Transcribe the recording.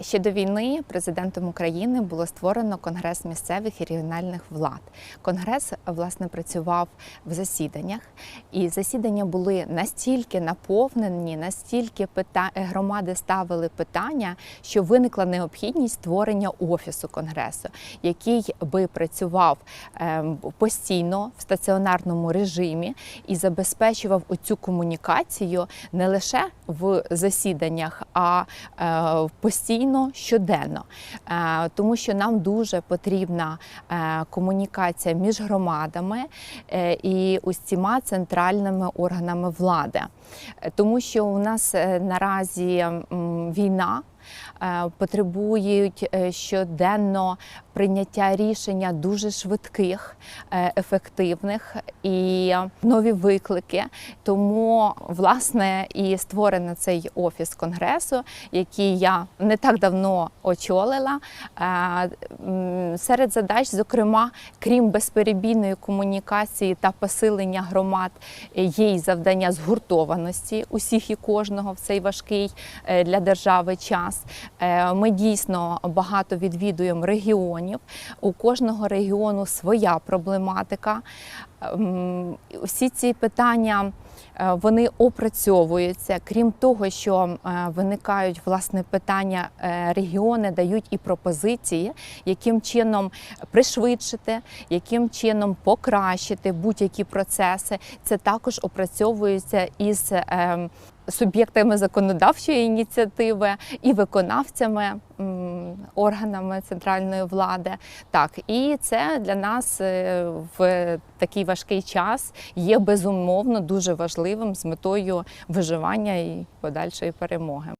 Ще до війни президентом України було створено Конгрес місцевих і регіональних влад. Конгрес власне працював в засіданнях, і засідання були настільки наповнені, настільки пита... громади ставили питання, що виникла необхідність створення офісу конгресу, який би працював ем, постійно в стаціонарному режимі і забезпечував оцю комунікацію не лише в засіданнях, а е, постійно щоденно, Е, тому що нам дуже потрібна е, комунікація між громадами е, і усіма центральними органами влади, тому що у нас наразі війна. Е, Потребують е, щоденно прийняття рішення дуже швидких, е, ефективних і нові виклики. Тому власне і створений цей офіс конгресу, який я не так давно очолила. Серед задач, зокрема, крім безперебійної комунікації та посилення громад, є й завдання згуртованості усіх і кожного в цей важкий для держави час. Е, Ми дійсно багато відвідуємо регіонів. У кожного регіону своя проблематика. Ем, Всі ці питання. е, Вони опрацьовуються. Крім того, що е, виникають власне питання, регіони дають і пропозиції, яким чином пришвидшити, яким чином покращити будь-які процеси. Це також опрацьовується із е, суб'єктами законодавчої ініціативи і виконавцями, органами центральної влади. Так, і це для нас е, в такий важкий час є безумовно дуже важливим з метою виживання і подальшої перемоги.